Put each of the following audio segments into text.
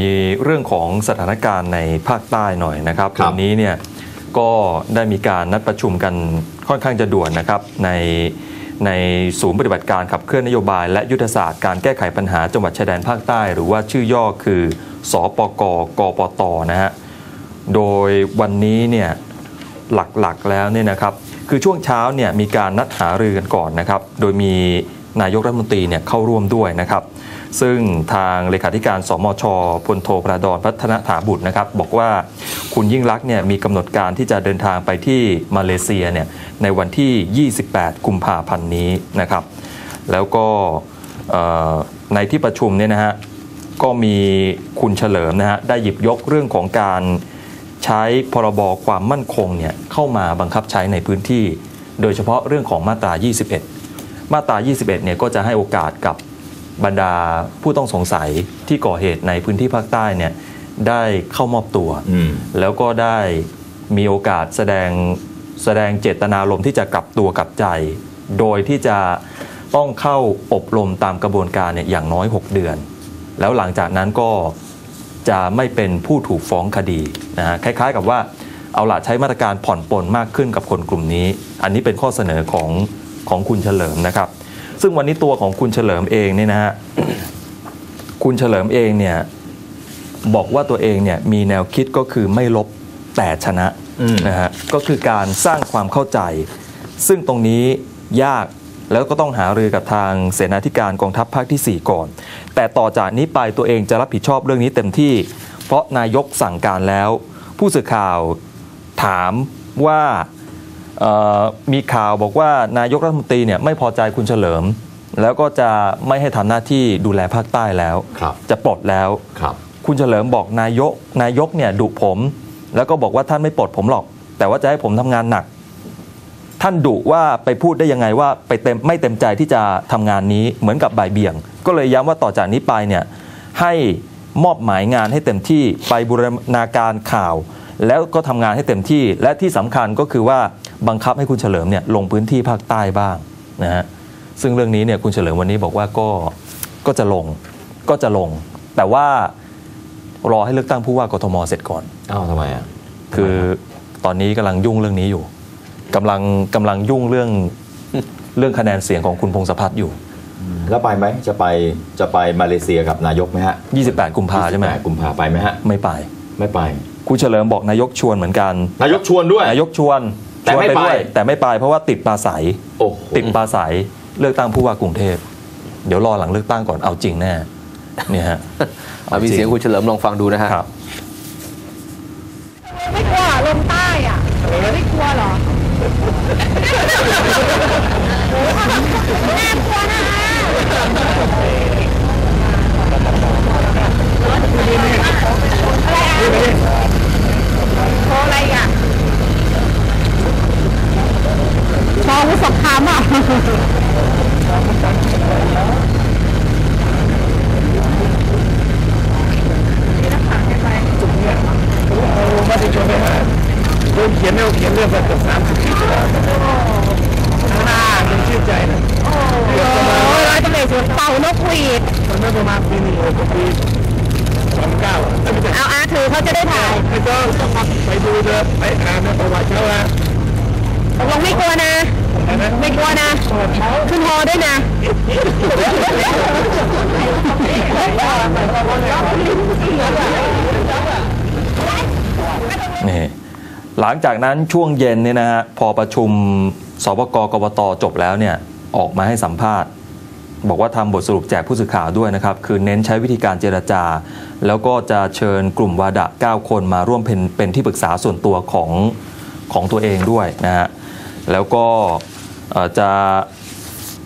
มีเรื่องของสถานการณ์ในภาคใต้หน่อยนะครับครับวันนี้เนี่ยก็ได้มีการนัดประชุมกันค่อนข้างจะด่วนนะครับในในศูนย์ปฏิบัติการขับเคลื่อนนโยบาย และยุทธศาสตร์การแก้ไขปัญหาจังหวัดชายแดนภาคใต้ หรือว่าชื่อย่อคือ สปกกปตนะฮะโดยวันนี้เนี่ยหลักๆแล้วเนี่ยนะครับ คือช่วงเช้าเนี่ยมีการนัดหารือกันก่อนนะครับ โดยมี นายกรัฐมนตรีเนี่ยเข้าร่วมด้วยนะครับ ซึ่งทางเลขาธิการสมชพลโทพระดอนพัฒนถาบุตรนะครับ บอกว่าคุณยิ่งลักเนี่ยมีกำหนดการที่จะเดินทางไปที่มาเลเซียเนี่ยในวันที่ 28 กุมภาพันธ์นี้นะครับ แล้วก็ในที่ประชุมเนี่ยนะฮะก็มีคุณเฉลิมนะฮะได้หยิบยกเรื่องของการใช้พรบความมั่นคงเนี่ยเข้ามาบังคับใช้ในพื้นที่ โดยเฉพาะเรื่องของมาตรา 21 มาตรา 21 เนี่ยก็จะให้โอกาสกับบรรดาผู้ต้องสงสัยที่ก่อเหตุในพื้นที่ภาคใต้เนี่ยได้เข้ามอบตัวอืมแล้วก็ได้มีโอกาสแสดงแสดงเจตนารมณ์ที่จะกลับตัวกลับใจ โดยที่จะต้องเข้าอบรมตามกระบวนการเนี่ยอย่างน้อย 6 เดือน แล้วหลังจากนั้นก็จะไม่เป็นผู้ถูกฟ้องคดีนะฮะคล้ายๆกับว่าเอาละใช้มาตรการผ่อนปลนมากขึ้นกับคนกลุ่มนี้ อันนี้เป็นข้อเสนอของ ของคุณเฉลิมนะครับ ซึ่งวันนี้ตัวของคุณเฉลิมเองเนี่ยนะฮะคุณเฉลิมเองเนี่ยบอกว่าตัวเองเนี่ยมีแนวคิดก็คือไม่ลบแต่ชนะอืมนะฮะก็คือการสร้างความเข้าใจ ซึ่งตรงนี้ยากแล้วก็ต้องหารือกับทางเสนาธิการกองทัพภาคที่ 4 ก่อน แต่ต่อจากนี้ไปตัวเองจะรับผิดชอบเรื่องนี้เต็มที่ เพราะนายกสั่งการแล้ว ผู้สื่อข่าวถามว่าเอ่อ มีข่าวบอกว่านายกรัฐมนตรีเนี่ยไม่พอใจคุณเฉลิม แล้วก็จะไม่ให้ทำหน้าที่ดูแลภาคใต้แล้วครับจะปลดแล้วครับ คุณเฉลิมบอกนายกนายกเนี่ยดุผม แล้วก็บอกว่าท่านไม่ปลดผมหรอก แต่ว่าจะให้ผมทำงานหนัก ท่านดุว่าไปพูดได้ยังไงว่าไปเต็มไม่เต็มใจที่จะทำงานนี้เหมือนกับบ่ายเบี่ยง ก็เลยย้ำว่าต่อจากนี้ไปเนี่ยให้มอบหมายงานให้เต็มที่ไปบูรณาการข่าว แล้วก็ทำงานให้เต็มที่และที่สำคัญก็คือว่า บังคับให้คุณเฉลิมเนี่ยลงพื้นที่ภาคใต้บ้างนะฮะซึ่งเรื่องนี้เนี่ยคุณเฉลิมวันนี้บอกว่าก็ก็จะลงก็จะลง แต่ว่ารอให้เลือกตั้งผู้ว่ากทมเสร็จก่อนอ้าวทำไมอะคือตอนนี้กำลังยุ่งเรื่องนี้อยู่กำลังกำลังยุ่งเรื่องเรื่องคะแนนเสียงของคุณพงศพัฒน์อยู่แล้วไปไหมจะไปจะไปมาเลเซียกับนายกไหมฮะ 28 กุมภาใช่ไหม28กุมภาไปไหมฮะ ไม่ไป ไม่ไป คุณเฉลิมบอกนายกชวนเหมือนกัน นายกชวนด้วย นายกชวน แต่ชวนไม่ไปด้วยแต่ไม่ไปเพราะว่าติดปลาใสโอ้โหติดปลาใสเลือกตั้งผู้ว่ากรุงเทพเดี๋ยวรอหลังเลือกตั้งก่อนเอาจริงแน่เนี่ยฮะอะมีเสียงคุณเฉลิมลองฟังดูนะฮะครับไม่กลัวลมใต้อะไม่กลัวเหรอน่ากลัวนะคะอะไรอะโชว์อะไรอะโชว์อาวุธสงครามอะ มาติชนไปหาโดนเขี ยนไม่เกืองแบบสามสิบปีแล้วข้างหน้ายังชื่นใจนะโอ้ยร้อยตำรวจสวนเป่านกหวีดมันไม่ประมาณปีหนึ่งหกปีสองเก้าไม่ใช่เอาอาถือเขาจะได้ถ่ายไม่ต้องไปดูเถอะไปอ่านประวัติเขาละตกลงไม่กลัวนะ ไม่กลัวนะ ขึ้นฮอด้วยนะ นี่ หลังจากนั้นช่วงเย็นเนี่ยนะฮะพอประชุมสปกกบตจบแล้วเนี่ยออกมาให้สัมภาษณ์ บอกว่าทำบทสรุปแจกผู้สื่อข่าวด้วยนะครับ คือเน้นใช้วิธีการเจรจา แล้วก็จะเชิญกลุ่มวาดะ 9 คนมาร่วมเป็นเป็นที่ปรึกษาส่วนตัวของของตัวเองด้วยนะฮะแล้วก็จะ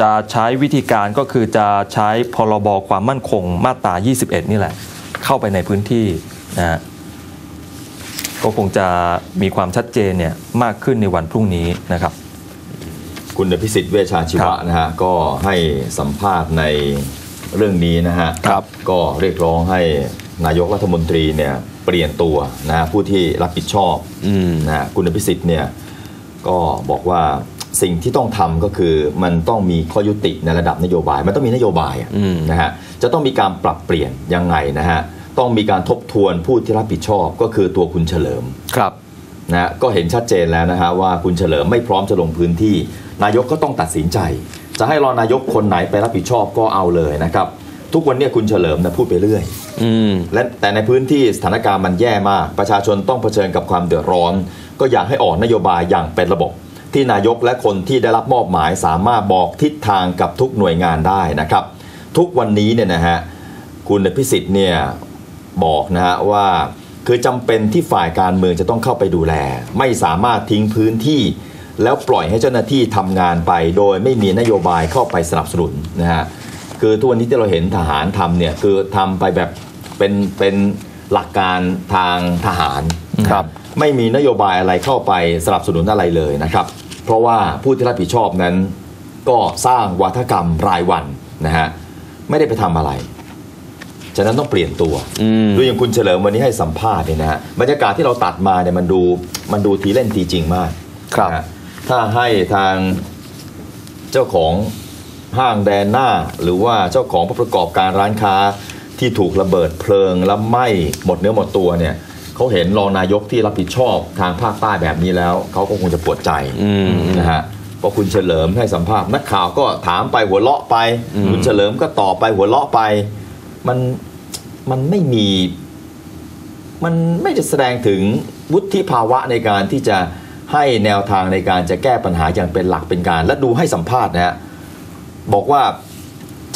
จะใช้วิธีการก็คือจะใช้พรบความมั่นคงมาตรา 21 นี่แหละ เข้าไปในพื้นที่นะฮะ ก็คงจะมีความชัดเจนเนี่ยมากขึ้นในวันพรุ่งนี้นะครับ คุณอภิสิทธิ์เวชชาชีครัวะบนะฮะก็ให้สัมภาษณ์ในเรื่องนี้นะฮะครับก็เรียกร้องให้นายกรัฐมนตรีเนี่ยเปลี่ยนตัวนะฮะผู้ที่รับผิดชอบอืมนะฮะคุณอภิสิทธิ์เนี่ยก็บอกว่าสิ่งที่ต้องทำก็คือมันต้องมีข้อยุติในระดับนโยบาย มันต้องมีนโยบายอะอืมนะฮะจะต้องมีการปรับเปลี่ยนยังไงนะฮะ ต้องมีการทบทวนผู้ที่รับผิดชอบก็คือตัวคุณเฉลิมครับนะฮะก็เห็นชัดเจนแล้วนะฮะว่าคุณเฉลิมไม่พร้อมจะลงพื้นที่ นายกก็ต้องตัดสินใจ จะให้รองนายกคนไหนไปรับผิดชอบก็เอาเลยนะครับ ทุกวันเนี้คุณเฉลิมนะพูดไปเรื่อยอืมและแต่ในพื้นที่สถานการณ์มันแย่มาก ประชาชนต้องเผชิญกับความเดือดร้อน ก็อยากให้ออกนโยบายอย่างเป็นระบบ ที่นายกและคนที่ได้รับมอบหมายสามารถบอกทิศทางกับทุกหน่วยงานได้นะครับ ทุกวันนี้เนี่ยนะฮะคุณพิสิทธิ์เนี่ย บอกนะฮะว่าคือจำเป็นที่ฝ่ายการเมืองจะต้องเข้าไปดูแล ไม่สามารถทิ้งพื้นที่ แล้วปล่อยให้เจ้าหน้าที่ทำงานไป โดยไม่มีนโยบายเข้าไปสนับสนุนนะฮะคือทุกวันนี้ที่เราเห็นทหารทำเนี่ยคือทำไปแบบเป็นเป็นหลักการทางทหารครับไม่มีนโยบายอะไรเข้าไปสนับสนุนอะไรเลยนะครับ เพราะว่าผู้ที่รับผิดชอบนั้น ก็สร้างวัฒกรรมรายวันนะฮะไม่ได้ไปทำอะไร ฉะนั้นต้องเปลี่ยนตัวอืมดูอย่างคุณเฉลิมวันนี้ให้สัมภาษณ์เนี่ยนะฮะบรรยากาศที่เราตัดมาเนี่ยมันดูมันดูทีเล่นทีจริงมากครับนะฮะถ้าให้ทางเจ้าของห้างแดนหน้า หรือว่าเจ้าของผู้ประกอบการร้านค้าที่ถูกระเบิดเพลิงแล้วไหม้หมดเนื้อหมดตัวเนี่ยเขาเห็นรองนายกที่รับผิดชอบทางภาคใต้แบบนี้แล้วเขาก็คงจะปวดใจอืมนะฮะเพราะคุณเฉลิมให้สัมภาษณ์นักข่าวก็ถามไปหัวเราะไป คุณเฉลิมก็ตอบไปหัวเราะไป มันมันไม่มีมันไม่จะแสดงถึงวุฒิภาวะในการที่จะให้แนวทางในการจะแก้ปัญหาอย่างเป็นหลักเป็นการ และดูให้สัมภาษณ์นะฮะบอกว่า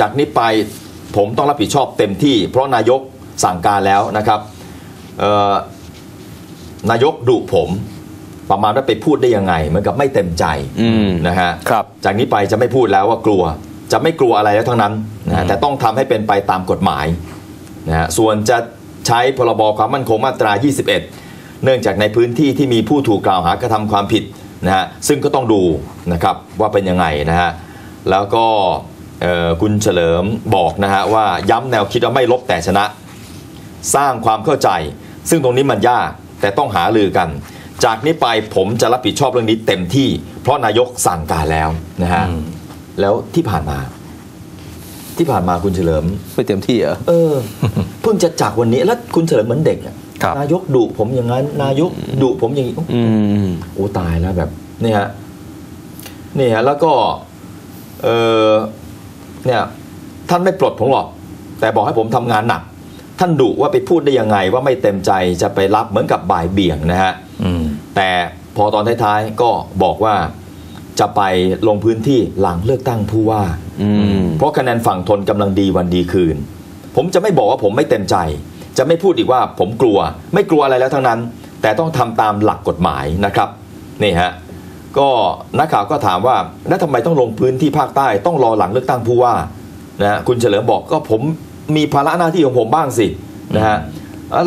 จากนี้ไปผมต้องรับผิดชอบเต็มที่ เพราะนายกสั่งการแล้วนะครับเอ่อนายกดุผมประมาณว่าไปพูดได้ยังไงเหมือนกับไม่เต็มใจอืมนะฮะครับจากนี้ไปจะไม่พูดแล้วว่ากลัว จะไม่กลัวอะไรแล้วทั้งนั้นนะฮะแต่ต้องทำให้เป็นไปตามกฎหมายนะฮะส่วนจะใช้พรบความมั่นคงมาตรา 21 เนื่องจากในพื้นที่ที่มีผู้ถูกกล่าวหากระทำความผิดนะฮะซึ่งก็ต้องดูนะครับว่าเป็นยังไงนะฮะแล้วก็เอ่อคุณเฉลิมบอกนะฮะว่าย้ำแนวคิดว่าไม่ลบแต่ชนะ สร้างความเข้าใจ ซึ่งตรงนี้มันยากแต่ต้องหาลือกัน จากนี้ไปผมจะรับผิดชอบเรื่องนี้เต็มที่ เพราะนายกสั่งการแล้วนะฮะ แล้วที่ผ่านมา ที่ผ่านมาคุณเฉลิมไม่เต็มที่เหรอเออเพิ่งจะจากวันนี้แล้วคุณเฉลิมเหมือนเด็กอะครับนายกดุผมอย่างนั้น นายกดุผมอย่างนี้อืมโอ้ตายแล้วแบบนี่ฮะนี่ฮะแล้วก็ เออเนี่ย ท่านไม่ปลดผมหรอก แต่บอกให้ผมทำงานหนัก ท่านดุว่าไปพูดได้ยังไง ว่าไม่เต็มใจจะไปรับเหมือนกับบ่ายเบี่ยงนะฮะอืมแต่พอตอนท้ายๆก็บอกว่า จะไปลงพื้นที่หลังเลือกตั้งผู้ว่าอืมเพราะคะแนนฝั่งทนกำลังดีวันดีคืน ผมจะไม่บอกว่าผมไม่เต็มใจ จะไม่พูดอีกว่าผมกลัว ไม่กลัวอะไรแล้วทั้งนั้น แต่ต้องทำตามหลักกฎหมายนะครับนี่ฮะก็นักข่าวก็ถามว่าแล้วทำไมต้องลงพื้นที่ภาคใต้ต้องรอหลังเลือกตั้งผู้ว่านะฮะคุณเฉลิมบอกก็ผมมีภาระหน้าที่ของผมบ้างสินะฮะ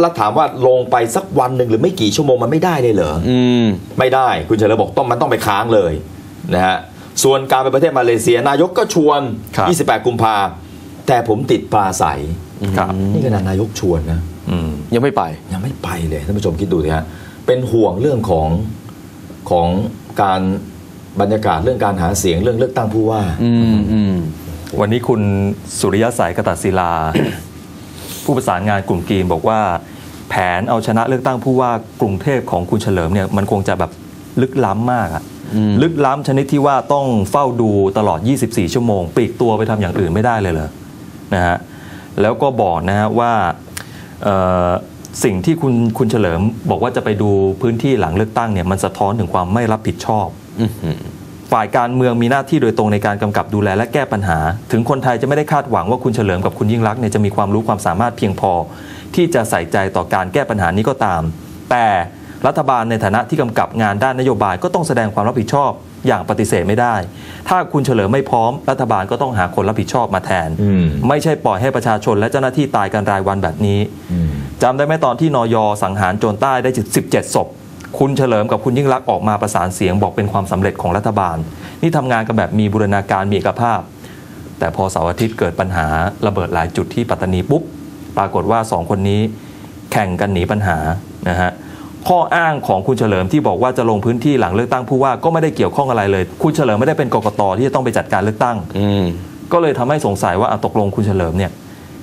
แล้วถามว่าลงไปสักวันหนึ่งหรือไม่กี่ชั่วโมงมันไม่ได้เลยเหรออืมไม่ได้คุณเฉลิมบอกต้องมันต้องไปค้างเลย นะฮะส่วนการไปประเทศมาเลเซียนายกก็ชวน ครับ 28 กุมภาแต่ผมติดปลาใสครับนี่ขนาดนายกชวนนะ อืมยังไม่ไป ยังไม่ไปเลยท่านผู้ชมคิดดูสิฮะเป็นห่วงเรื่องของของการบรรยากาศเรื่องการหาเสียงเรื่องเลือกตั้งผู้ว่า อืมอืมวันนี้คุณสุริยะสายกตัดศิลา ผู้ประสานงานกลุ่มกรีนบอกว่า แผนเอาชนะเลือกตั้งผู้ว่ากรุงเทพของคุณเฉลิมเนี่ยมันคงจะแบบลึกล้ำมากอะอืม ลึกล้ำชนิดที่ว่าต้องเฝ้าดูตลอด 24 ชั่วโมงปลีกตัวไปทำอย่างอื่นไม่ได้เลยเหรอนะฮะแล้วก็บอกนะฮะว่าเอ่อสิ่งที่คุณคุณเฉลิมบอกว่าจะไปดูพื้นที่หลังเลือกตั้งเนี่ยมันสะท้อนถึงความไม่รับผิดชอบอืมอืมฝ่ายการเมืองมีหน้าที่โดยตรงในการกำกับดูแลและแก้ปัญหา ถึงคนไทยจะไม่ได้คาดหวังว่าคุณเฉลิมกับคุณยิ่งรักษณ์เนี่ยจะมีความรู้ความสามารถเพียงพอ ที่จะใส่ใจต่อการแก้ปัญหานี้ก็ตาม แต่ รัฐบาลในฐานะที่กำกับงานด้านนโยบายก็ต้องแสดงความรับผิดชอบอย่างปฏิเสธไม่ได้ ถ้าคุณเฉลิมไม่พร้อม รัฐบาลก็ต้องหาคนรับผิดชอบมาแทนอืมไม่ใช่ปล่อยให้ประชาชนและเจ้าหน้าที่ตายกันรายวันแบบนี้อืมจำได้ไหมตอนที่นอยสังหารโจรใต้ได้ 17 ศพ คุณเฉลิมกับคุณยิ่งรักษณ์ออกมาประสานเสียงบอกเป็นความสำเร็จของรัฐบาล นี่ทำงานกันแบบมีบูรณาการมีเอกภาพ แต่พอเสาร์อาทิตย์เกิดปัญหาระเบิดหลายจุดที่ปัตตานีปุ๊บ ปรากฏว่าสองคนนี้แข่งกันหนีปัญหานะฮะ ข้ออ้างของคุณเฉลิมที่บอกว่าจะลงพื้นที่หลังเลือกตั้งผู้ว่าก็ไม่ได้เกี่ยวข้องอะไรเลย คุณเฉลิมไม่ได้เป็นกกตที่จะต้องไปจัดการเลือกตั้งอืมก็เลยทำให้สงสัยว่าอะตกลงคุณเฉลิมเนี่ย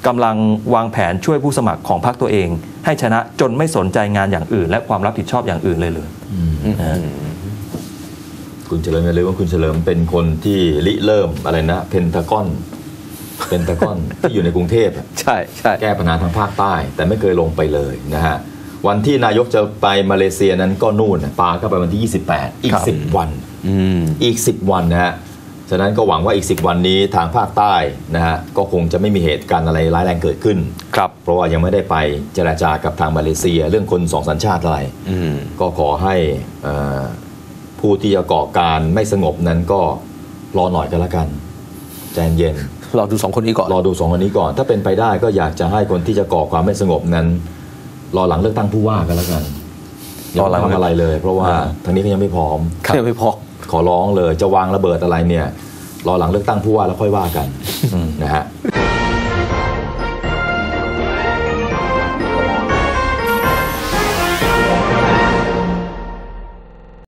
กำลังวางแผนช่วยผู้สมัครของพรรคตัวเอง ให้ชนะจนไม่สนใจงานอย่างอื่น และความรับผิดชอบอย่างอื่นเลยเลยนะฮะคุณเฉลิมอย่าลืมว่าคุณเฉลิมเป็นคนที่ริเริ่มอะไรนะ เพนทากอนเพนทากอนที่อยู่ในกรุงเทพอะใช่ใช่แก้ปัญหาทางภาคใต้ แต่ไม่เคยลงไปเลยนะฮะ วันที่นายกจะไปมาเลเซียนั้นก็นู่นน่ะปาเข้าไปวันที่ 28 อีก 10 วันอืมอีก 10 วันนะฮะฉะนั้นก็หวังว่าอีก 10 วันนี้ทางภาคใต้นะฮะก็คงจะไม่มีเหตุการณ์อะไรร้ายแรงเกิดขึ้นครับเพราะว่ายังไม่ได้ไปเจราจากับทางมาเลเซีย เรื่องคนสองสัญชาติอะไรอืมก็ขอให้เอ่อผู้ที่จะก่อการไม่สงบนั้นก็รอหน่อยกันละกันใจเย็นรอดูสองคนนี้ก่อนรอดูสองคนนี้ก่อน ถ้าเป็นไปได้ก็อยากจะให้คนที่จะก่อความไม่สงบนั้น รอหลังเลือกตั้งผู้ว่ากันแล้วกันอย่ารอหลังทำอะไรเลย เพราะว่าทางนี้ก็ยังไม่พร้อมครับไม่พอขอร้องเลยจะวางระเบิดอะไรเนี่ย รอหลังเลือกตั้งผู้ว่าแล้วค่อยว่ากันนะฮะ